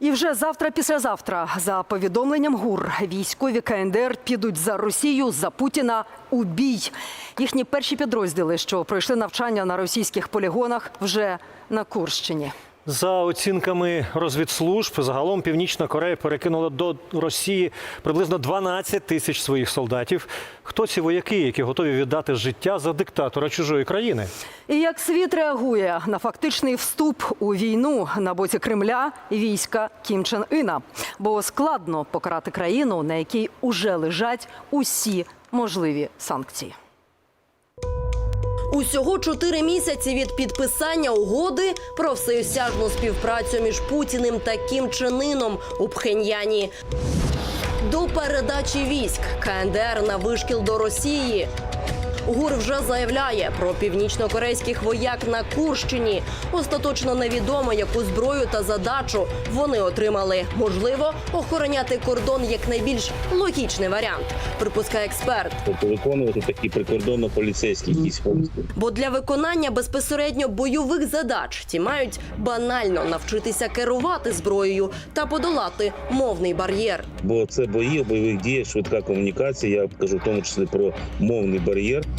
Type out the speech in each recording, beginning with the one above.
І вже завтра, післязавтра, за повідомленням ГУР, військові КНДР підуть за Росію за Путіна у бій. Їхні перші підрозділи, що пройшли навчання на російських полігонах, вже на Курщині. За оцінками розвідслужб, загалом Північна Корея перекинула до Росії приблизно 12 тисяч своїх солдатів. Хто ці вояки, які готові віддати життя за диктатора чужої країни? І як світ реагує на фактичний вступ у війну на боці Кремля війська Кім Чен Іна? Бо складно покарати країну, на якій уже лежать усі можливі санкції. Усього чотири місяці від підписання угоди про всеосяжну співпрацю між Путіним та Кім Чен у Пхеньяні. До передачі військ КНДР на вишкіл до Росії. ГУР вже заявляє про північнокорейських вояк на Курщині. Остаточно невідомо, яку зброю та задачу вони отримали. Можливо, охороняти кордон як найбільш логічний варіант, припускає експерт. тобто виконувати такі прикордонно-поліцейські якісь функції. Бо для виконання безпосередньо бойових задач ті мають банально навчитися керувати зброєю та подолати мовний бар'єр. Бо це бої, в бойових діях, швидка комунікація. Я кажу в тому числі про мовний бар'єр.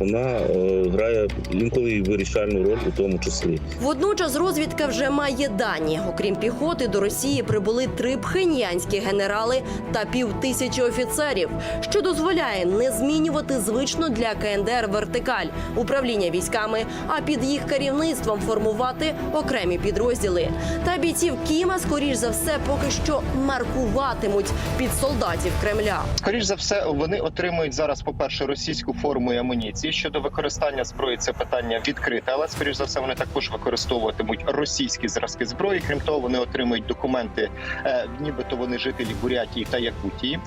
Вона е, грає інколи вирішальну роль у тому числі. Водночас розвідка вже має дані. Окрім піхоти, до Росії прибули три пхеньянські генерали та півтисячі офіцерів, що дозволяє не змінювати звично для КНДР вертикаль управління військами, а під їх керівництвом формувати окремі підрозділи. Та бійців Кіма, скоріш за все, поки що маркуватимуть під солдатів Кремля. Скоріш за все, вони отримують зараз, по-перше, російську форму і Щодо використання зброї, це питання відкрите, але скоріш за все вони також використовуватимуть російські зразки зброї. Крім того, вони отримують документи, е, нібито вони жителі Бурятії та Якутії.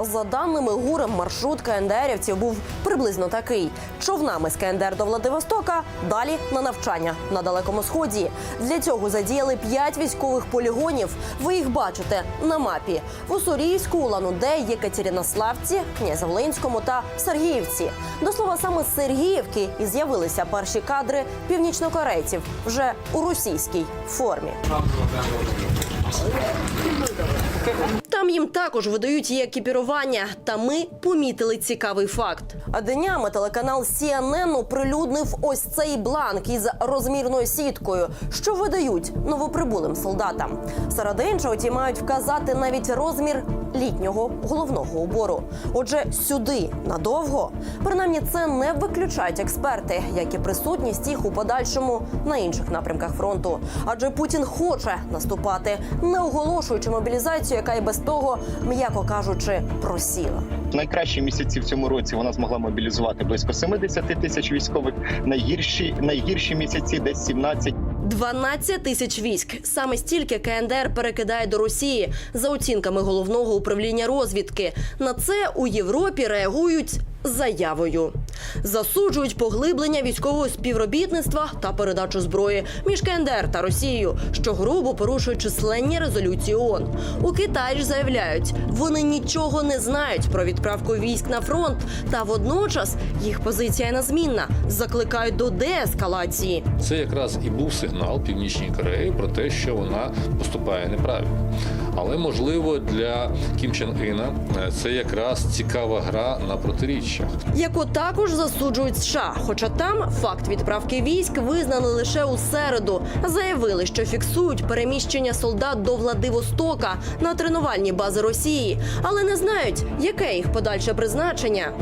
За даними ГУР, маршрут КНДРівців був приблизно такий: човнами з КНДР до Владивостока, далі на навчання на далекому сході. Для цього задіяли п'ять військових полігонів. Ви їх бачите на мапі: в Уссурійську, Улан-Удэ, Єкатеринославці, Князевлинському та Сергіївці. До слова, саме з Сергіївки і з'явилися перші кадри північнокорейців вже у російській формі. Там їм також видають її екіпірування. Та ми помітили цікавий факт. А днями телеканал CNN оприлюднив ось цей бланк із розмірною сіткою, що видають новоприбулим солдатам. Серед іншого, ті мають вказати навіть розмір літнього головного убору. Отже, сюди надовго. Принаймні, це не виключають експерти, як і присутність їх у подальшому на інших напрямках фронту. Адже Путін хоче наступати, не оголошуючи мобілізацію, яка і без того, м'яко кажучи, просіла. Найкращі місяці в цьому році вона змогла мобілізувати близько 70 тисяч військових. Найгірші найгірші місяці десь 17 12 тисяч військ. Саме стільки КНДР перекидає до Росії за оцінками головного управління розвідки. На це у Європі реагують заявою. Засуджують поглиблення військового співробітництва та передачу зброї між КНДР та Росією, що грубо порушує численні резолюції ООН. У Китаї ж заявляють, вони нічого не знають про відправку військ на фронт, та водночас їх позиція незмінна. Закликають до деескалації. Це якраз і був сигнал Північній Кореї про те, що вона поступає неправильно. Але можливо для Кім Чен Іна е, це якраз цікава гра на протиріччях. яку також засуджують США. Хоча там факт відправки військ визнали лише у середу. Заявили, що фіксують переміщення солдат до Владивостока на тренувальні бази Росії, але не знають, яке їх подальше призначення.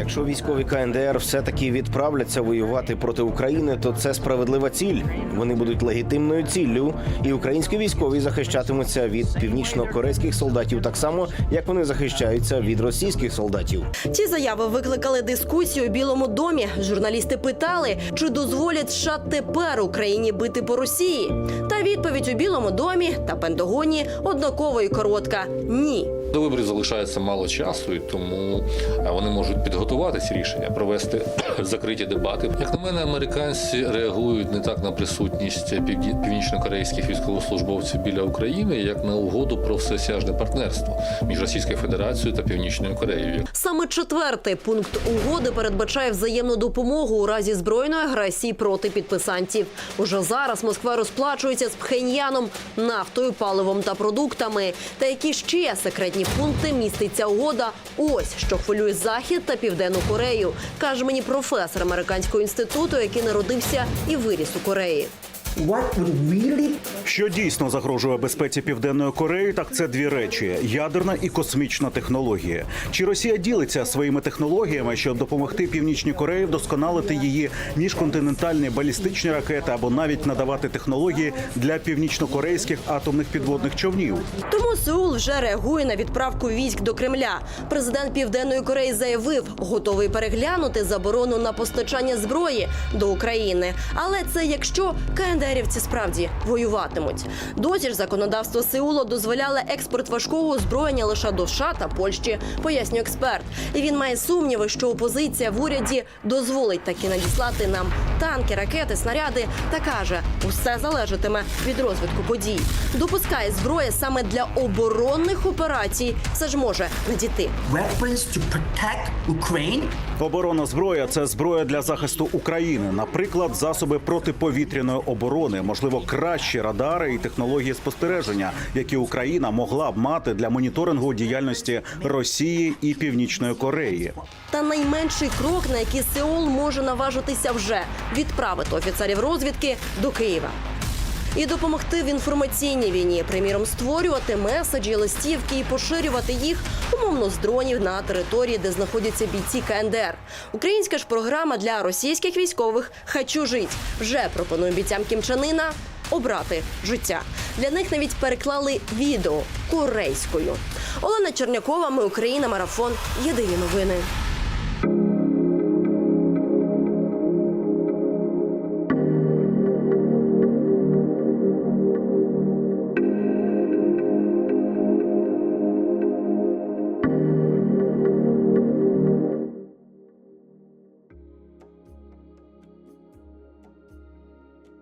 Якщо військові КНДР все-таки відправляться воювати проти України, то це справедлива ціль. Вони будуть легітимною ціллю, і українські військові захищатимуться від північно-корейських солдатів так само, як вони захищаються від російських солдатів. Ці заяви викликали дискусію у Білому домі. Журналісти питали, чи дозволять США тепер Україні бити по Росії. Та відповідь у Білому домі та Пентагоні однакова і коротка: ні. До виборів залишається мало часу, і тому е, вони можуть підготувати ці рішення, провести закриті дебати. Як на мене, американці реагують не так на присутність північнокорейських військовослужбовців біля України, як на угоду про всесяжне партнерство між Російською Федерацією та Північною Кореєю. Саме четвертий пункт угоди передбачає взаємну допомогу у разі збройної агресії проти підписантів. Уже зараз Москва розплачується з Пхеньяном нафтою, паливом та продуктами. Та які ще секретні пункти міститься угода? Ось що хвилює Захід та Південну Корею, каже мені професор американського інституту, який народився і виріс у Кореї. Що дійсно загрожує безпеці Південної Кореї, так це дві речі: ядерна і космічна технологія. Чи Росія ділиться своїми технологіями, щоб допомогти Північній Кореї вдосконалити її міжконтинентальні балістичні ракети або навіть надавати технології для північнокорейських атомних підводних човнів? Тому Сеул вже реагує на відправку військ до Кремля. Президент Південної Кореї заявив, готовий переглянути заборону на постачання зброї до України. Але це якщо КНДРівці справді воюватимуть. Досі ж законодавство Сеулу дозволяли експорт важкого озброєння лише до США та Польщі, пояснює експерт. І він має сумніви, що опозиція в уряді дозволить таки надіслати нам танки, ракети, снаряди та каже, усе залежатиме від розвитку подій. Допускає зброя саме для оборонних операцій. Все ж може надійти. weapons to protect Ukraine? Оборона зброя це зброя для захисту України, наприклад, засоби протиповітряної оборони, можливо, кращі радари і технології спостереження, які Україна могла б мати для моніторингу діяльності Росії і Північної Кореї. Та найменший крок, на який Сеул може наважитися вже відправити офіцерів розвідки до Києва. І допомогти в інформаційній війні, приміром, створювати меседжі, листівки і поширювати їх умовно з дронів на території, де знаходяться бійці КНДР. Українська ж програма для російських військових «Хочу жить» вже пропонує бійцям кімчанина обрати життя. Для них навіть переклали відео корейською. Олена Чернякова, ми Україна, марафон. Єдині новини.